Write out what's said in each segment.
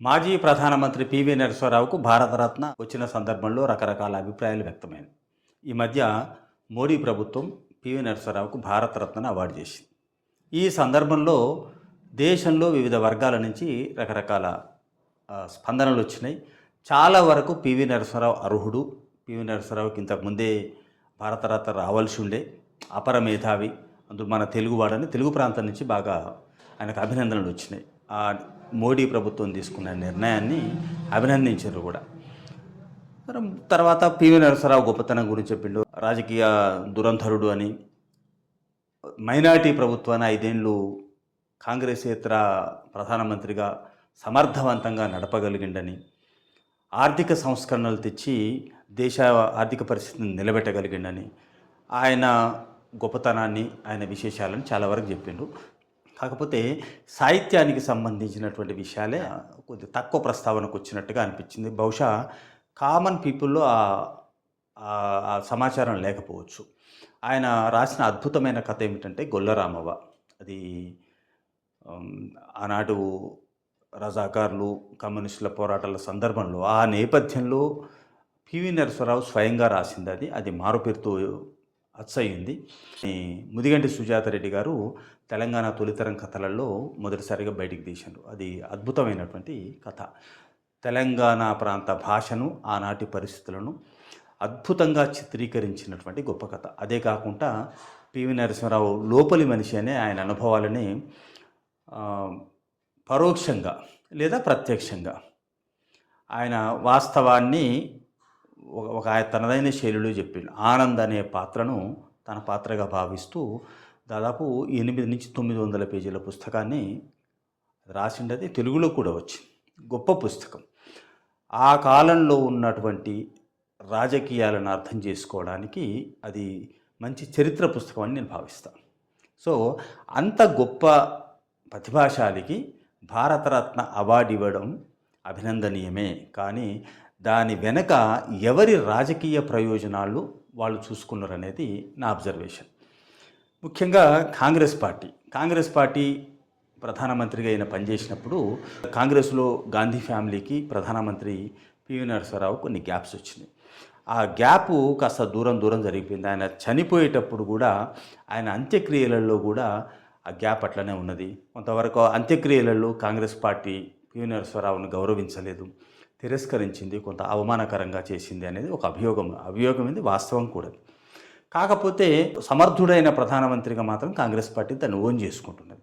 మాజీ ప్రధానమంత్రి పివి నరసింహరావుకు భారతరత్న వచ్చిన సందర్భంలో రకరకాల అభిప్రాయాలు వ్యక్తమైనవి. ఈ మధ్య మోడీ ప్రభుత్వం పివి నరసింహరావుకు భారతరత్న అవార్డు చేసింది. ఈ సందర్భంలో దేశంలో వివిధ వర్గాల నుంచి రకరకాల స్పందనలు వచ్చినాయి. చాలా వరకు పివి నరసింహరావు అర్హుడు. పివి నరసింహరావుకి ఇంతకుముందే భారతరత్న రావాల్సి ఉండే అపర మేధావి అందులో మన తెలుగువాడని తెలుగు ప్రాంతం నుంచి బాగా ఆయనకు అభినందనలు వచ్చినాయి. మోడీ ప్రభుత్వం తీసుకున్న నిర్ణయాన్ని అభినందించారు కూడా. తర్వాత పివి నరసరావు గొప్పతనం గురించి చెప్పిండు. రాజకీయ దురంధరుడు అని. మైనార్టీ ప్రభుత్వాన్ని ఐదేళ్ళు కాంగ్రెసేతర ప్రధానమంత్రిగా సమర్థవంతంగా నడపగలిగిండని ఆర్థిక సంస్కరణలు తెచ్చి దేశ ఆర్థిక పరిస్థితిని నిలబెట్టగలిగిండని ఆయన గొప్పతనాన్ని ఆయన విశేషాలను చాలా వరకు చెప్పిండు. కాకపోతే సాహిత్యానికి సంబంధించినటువంటి విషయాలే కొద్ది తక్కువ ప్రస్తావనకు వచ్చినట్టుగా అనిపించింది. బహుశా కామన్ పీపుల్లో ఆ- సమాచారం లేకపోవచ్చు. ఆయన రాసిన అద్భుతమైన కథ ఏమిటంటే గొల్లరామవ్వ. అది ఆనాడు రజాకార్లు కమ్యూనిస్టుల పోరాటాల సందర్భంలో ఆ నేపథ్యంలో పివి నరసింహారావు స్వయంగా రాసింది అది. అది మారుపేరుతో అచ్చయింది ఈ ముదిగంటి సుజాతారెడ్డి గారు తెలంగాణ తొలితరం కథలలో మొదటిసారిగా బయటికి తీశారు అది అద్భుతమైనటువంటి కథ. తెలంగాణ ప్రాంత భాషను ఆనాటి పరిస్థితులను అద్భుతంగా చిత్రీకరించినటువంటి గొప్ప కథ. అదే కాకుండా పివి నరసింహారావు లోపలి మనిషి అనే ఆయన అనుభవాలని పరోక్షంగా లేదా ప్రత్యక్షంగా ఆయన వాస్తవాన్ని ఒక- ఆయన తనదైన శైలిలో చెప్పిండు. ఆనంద్ అనే పాత్రను తన పాత్రగా భావిస్తూ దాదాపు ఎనిమిది నుంచి తొమ్మిది వందల పేజీల పుస్తకాన్ని రాసిండది. తెలుగులో కూడా వచ్చింది. గొప్ప పుస్తకం. ఆ కాలంలో ఉన్నటువంటి రాజకీయాలను అర్థం చేసుకోవడానికి అది మంచి చరిత్ర పుస్తకం అని నేను భావిస్తాను సో అంత గొప్ప ప్రతిభాశాలికి భారతరత్న అవార్డు ఇవ్వడం అభినందనీయమే. కానీ దాని వెనక ఎవరి రాజకీయ ప్రయోజనాలు వాళ్ళు చూసుకున్నారనేది నా అబ్జర్వేషన్ ముఖ్యంగా కాంగ్రెస్ పార్టీ. కాంగ్రెస్ పార్టీ ప్రధానమంత్రిగా ఆయన పనిచేసినప్పుడు కాంగ్రెస్లో గాంధీ ఫ్యామిలీకి ప్రధానమంత్రి పివి నరసరావు కొన్ని గ్యాప్స్ వచ్చినాయి. ఆ గ్యాప్ కాస్త దూరం దూరం జరిగిపోయింది. ఆయన చనిపోయేటప్పుడు కూడా ఆయన అంత్యక్రియలలో కూడా ఆ గ్యాప్ అట్లనే ఉన్నది. కొంతవరకు అంత్యక్రియలలో కాంగ్రెస్ పార్టీ పివి నరసరావును గౌరవించలేదు. తిరస్కరించింది కొంత అవమానకరంగా చేసింది అనేది ఒక అభియోగం. అభియోగం ఇది వాస్తవం కూడా. కాకపోతే సమర్థుడైన ప్రధానమంత్రిగా మాత్రం కాంగ్రెస్ పార్టీ దాన్ని ఓన్ చేసుకుంటున్నది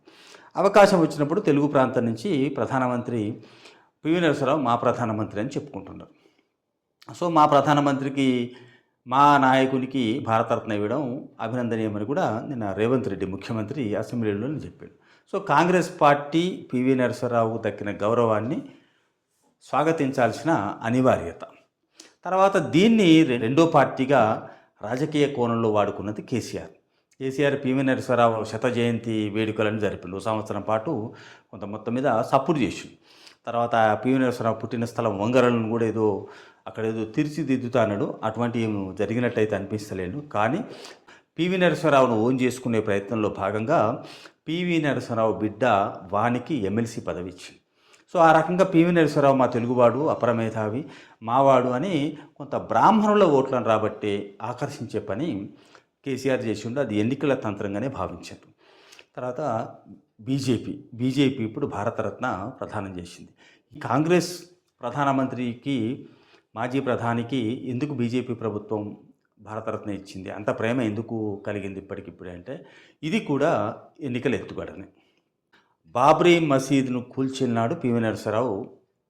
అవకాశం వచ్చినప్పుడు తెలుగు ప్రాంతం నుంచి ప్రధానమంత్రి పివి నరసరావు మా ప్రధానమంత్రి అని చెప్పుకుంటున్నారు. సో మా ప్రధానమంత్రికి మా నాయకునికి భారతరత్న ఇవ్వడం అభినందనీయమని కూడా నిన్న రేవంత్ రెడ్డి ముఖ్యమంత్రి అసెంబ్లీలో చెప్పాడు. సో కాంగ్రెస్ పార్టీ పివి నరసరావుకు దక్కిన గౌరవాన్ని స్వాగతించాల్సిన అనివార్యత. తర్వాత దీన్ని రెండో పార్టీగా రాజకీయ కోణంలో వాడుకున్నది కేసీఆర్. కేసీఆర్ పివి నరసింహారావు శత జయంతి వేడుకలను జరిపిండు సంవత్సరం పాటు కొంత మొత్తం మీద సపోర్ట్ చేసిండు. తర్వాత పివి నరసింహారావు పుట్టిన స్థలం వంగరలను కూడా ఏదో అక్కడ ఏదో తీర్చిదిద్దుతానడు. అటువంటి ఏం జరిగినట్టయితే అనిపిస్తలేను కానీ పివి నరసింహారావును ఓన్ చేసుకునే ప్రయత్నంలో భాగంగా పివి నరసరావు బిడ్డ వానికి ఎమ్మెల్సీ పదవి ఇచ్చింది సో ఆ రకంగా పివి నరసింహారావు మా తెలుగువాడు అపరమేధావి మావాడు అని కొంత బ్రాహ్మణుల ఓట్లను రాబట్టే ఆకర్షించే పని కేసీఆర్ చేసి ఉండి అది ఎన్నికల తంత్రంగానే భావించారు. తర్వాత బీజేపీ బీజేపీ ఇప్పుడు భారతరత్న ప్రధానం చేసింది. ఈ కాంగ్రెస్ ప్రధానమంత్రికి మాజీ ప్రధానికి ఎందుకు బీజేపీ ప్రభుత్వం భారతరత్న ఇచ్చింది? అంత ప్రేమ ఎందుకు కలిగింది ఇప్పటికిప్పుడే అంటే ఇది కూడా ఎన్నికల ఎత్తుగడనే. బాబ్రీ మసీదును కూల్చినాడు పివి నరసరావు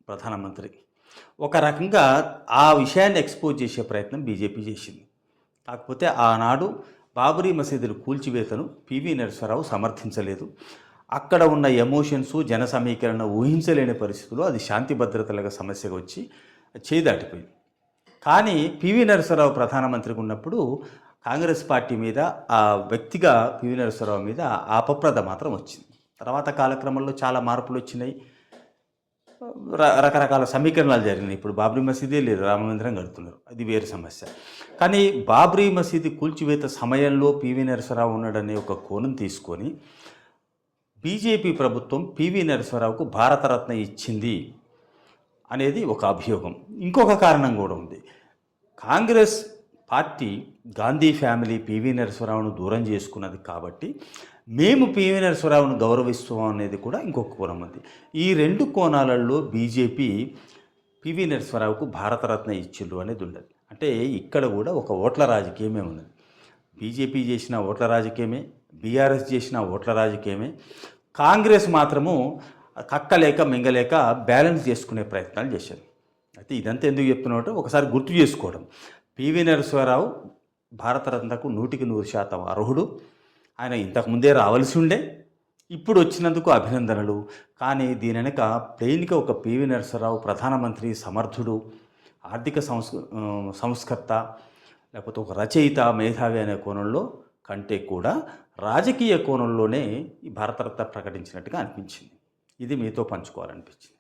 ప్రధానమంత్రి. ఒక రకంగా ఆ విషయాన్ని ఎక్స్పోజ్ చేసే ప్రయత్నం బీజేపీ చేసింది. కాకపోతే ఆనాడు బాబ్రీ మసీదును కూల్చివేతను పివి నరసరావు సమర్థించలేదు. అక్కడ ఉన్న ఎమోషన్స్ జన సమీకరణ ఊహించలేని పరిస్థితుల్లో అది శాంతి భద్రతలుగా సమస్యగా వచ్చి చేయి దాటిపోయింది కానీ పివి నరసరావు ప్రధానమంత్రిగా ఉన్నప్పుడు కాంగ్రెస్ పార్టీ మీద ఆ వ్యక్తిగా పివి నరసరావు మీద అపప్రద మాత్రం వచ్చింది. తర్వాత కాలక్రమంలో చాలా మార్పులు వచ్చినాయి. రకరకాల సమీకరణాలు జరిగినాయి. ఇప్పుడు బాబ్రీ మసీదే లేదు రామమందిరం కడుతున్నారు. అది వేరే సమస్య. కానీ బాబ్రీ మసీదు కూల్చివేత సమయంలో పివి నరసరావు ఉన్నాడనే ఒక కోణం తీసుకొని బీజేపీ ప్రభుత్వం పివి నరసరావుకు భారతరత్న ఇచ్చింది అనేది ఒక అభియోగం. ఇంకొక కారణం కూడా ఉంది. Congress party Gandhi family PV నరసింహరావును దూరం చేసుకున్నది కాబట్టి మేము పివి నరసింహరావును గౌరవిస్తాం అనేది కూడా ఇంకొక కోణం ఉంది. ఈ రెండు కోణాలలో బీజేపీ పివి నరసింహరావుకు భారతరత్న ఇచ్చిళ్ళు అనేది ఉండదు. అంటే ఇక్కడ కూడా ఒక ఓట్ల రాజకీయమే ఉన్నది. బీజేపీ చేసిన ఓట్ల రాజకీయమే బీఆర్ఎస్ చేసిన ఓట్ల రాజకీయమే కాంగ్రెస్ మాత్రము కక్కలేక మింగలేక బ్యాలెన్స్ చేసుకునే ప్రయత్నాలు చేశారు. అయితే ఇదంతా ఎందుకు చెప్తున్నట్టు ఒకసారి గుర్తు చేసుకోవడం. పివి నరసింహారావు భారతరత్నకు నూటికి నూరు శాతం అర్హుడు. ఆయన ఇంతకుముందే రావాల్సి ఉండే. ఇప్పుడు వచ్చినందుకు అభినందనలు. కానీ దీని వెనక ప్లెయిన్గా ఒక పివి నరసింహారావు ప్రధానమంత్రి సమర్థుడు ఆర్థిక సంస్ సంస్కర్త లేకపోతే ఒక రచయిత మేధావి అనే కోణంలో కంటే కూడా రాజకీయ కోణంలోనే ఈ భారతరత్న ప్రకటించినట్టుగా అనిపించింది. ఇది మీతో పంచుకోవాలనిపించింది.